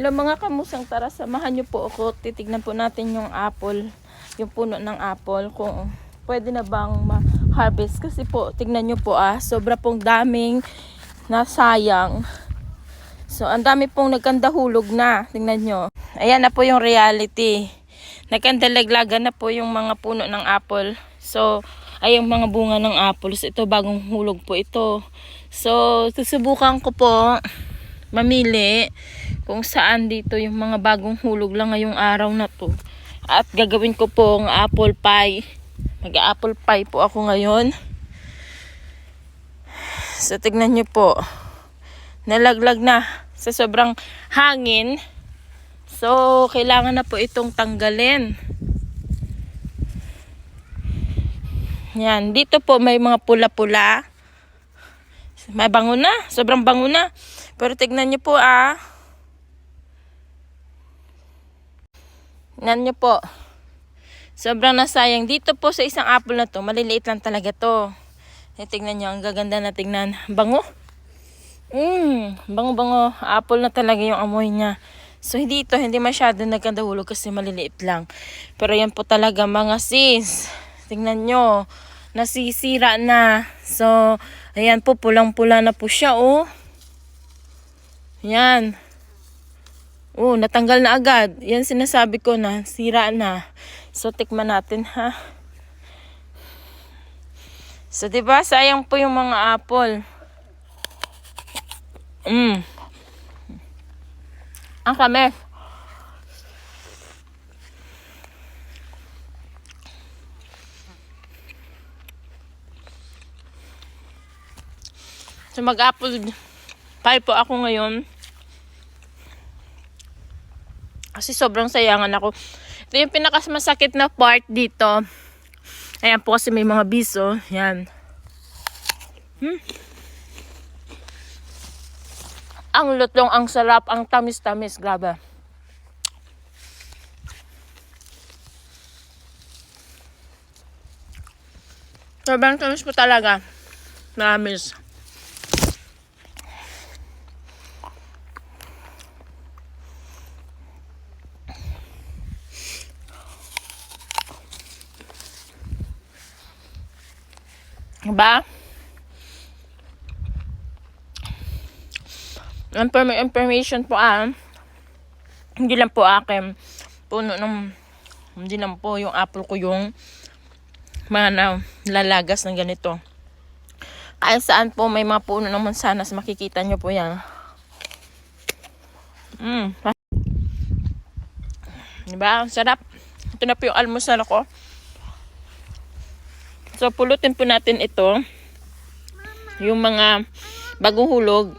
Hello mga kamusang, tara samahan niyo po ako. Titignan po natin yung apple, yung puno ng apple kung pwede na bang ma-harvest. Kasi po, tignan niyo po ah, sobra pong daming nasayang. So, ang dami pong nagkandahulog na. Tingnan nyo. Ayan na po yung reality. Nagkandalaglagan na po yung mga puno ng apple. So, ay yung mga bunga ng apples. Ito, bagong hulog po ito. So, susubukan ko po mamili kung saan dito yung mga bagong hulog lang ngayong araw na to. At gagawin ko pong apple pie. Mag-apple pie po ako ngayon. So, tignan nyo po. Nalaglag na sa sobrang hangin. So, kailangan na po itong tanggalin. Yan. Dito po may mga pula-pula. May bango na. Sobrang bango na. Pero tignan nyo po ah. Tignan nyo po. Sobrang nasayang. Dito po sa isang apple na to, maliliit lang talaga to. Eh, tignan nyo, ang gaganda na tignan. Bango. Mmm, bango-bango. Apple na talaga yung amoy niya. So, hindi ito, hindi masyado nagkandahulog kasi maliliit lang. Pero yan po talaga mga sis. Tingnan nyo, nasisira na. So, ayan po, pulang-pula na po siya, oh. Yan. Oh, natanggal na agad. Yan sinasabi ko na, sira na. So, tikman natin, ha. So, ba sayang po yung mga apple. Mm. Ang kami. So mag-apple pie po ako ngayon. Kasi sobrang sayangan ako. Ito yung pinakamasakit na part dito. Ayan po kasi may mga biso. Yan. Hmm. Ang lutong, ang sarap, ang tamis-tamis. Grabe. Sobrang tamis po talaga. Namis. Diba? Inform- information po ah. Hindi lang po akin. Puno ng hindi lang po yung apple ko yung mga na, lalagas ng ganito. Kahit saan po may mga puno ng mansanas, makikita nyo po yan. Mm. Diba? Ang sarap. Ito na po yung almusal ko. So, pulutin po natin ito. Yung mga bagong hulog.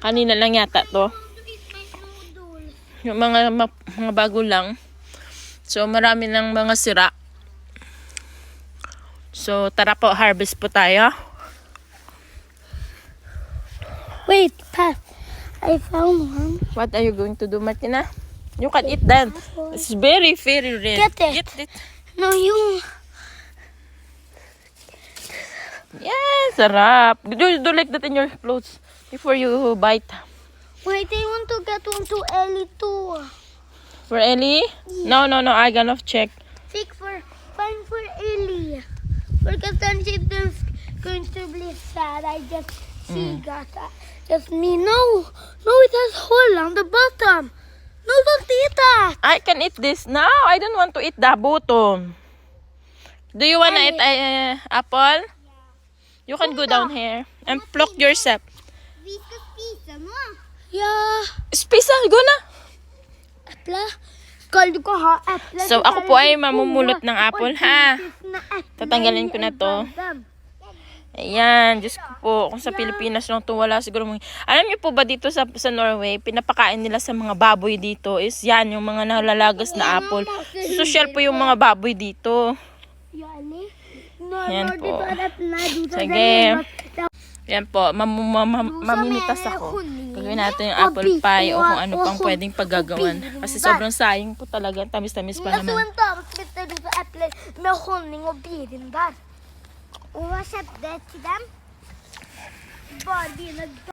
Kanina lang yata to. Yung mga, mga bago lang. So, marami ng mga sira. So, tara po, harvest po tayo. Wait, Pat. I found one. What are you going to do, Martina? You can eat that. It's very, very red. Get it. Get it. No, you. Yes, sarap. Do, do like that in your clothes before you bite. Wait, I want to get one to Ellie too. For Ellie? No, no, no. I gonna check. Take for fine for Ellie. Because then she's going to be sad. I just she got that. Just me. No, no, it has hole on the bottom. No, don't eat that. I can eat this now. I don't want to eat the bottom. Do you wanna eat uh, apple? You can go down here and pluck yourself. Ja. Spisa, go na. Skal du ikke ha äpple? So, ako po ay mamumulot ng apple, ha? Tatanggalin ko na to. Ayan, Diyos ko po, kung sa Pilipinas lang to, wala siguro mga... Alam niyo po ba dito sa, sa Norway, pinapakain nila sa mga baboy dito is yan, yung mga nalalagas na apple. Social po yung mga baboy dito. Yan po. Sige. Yan po, mam mam mam- mamimitas ako. Gagawin natin yung apple pie o kung ano pang pwedeng paggagawan. Kasi sobrang sayang po talaga, tamis-tamis pa naman. en dam som spelade ut äpple med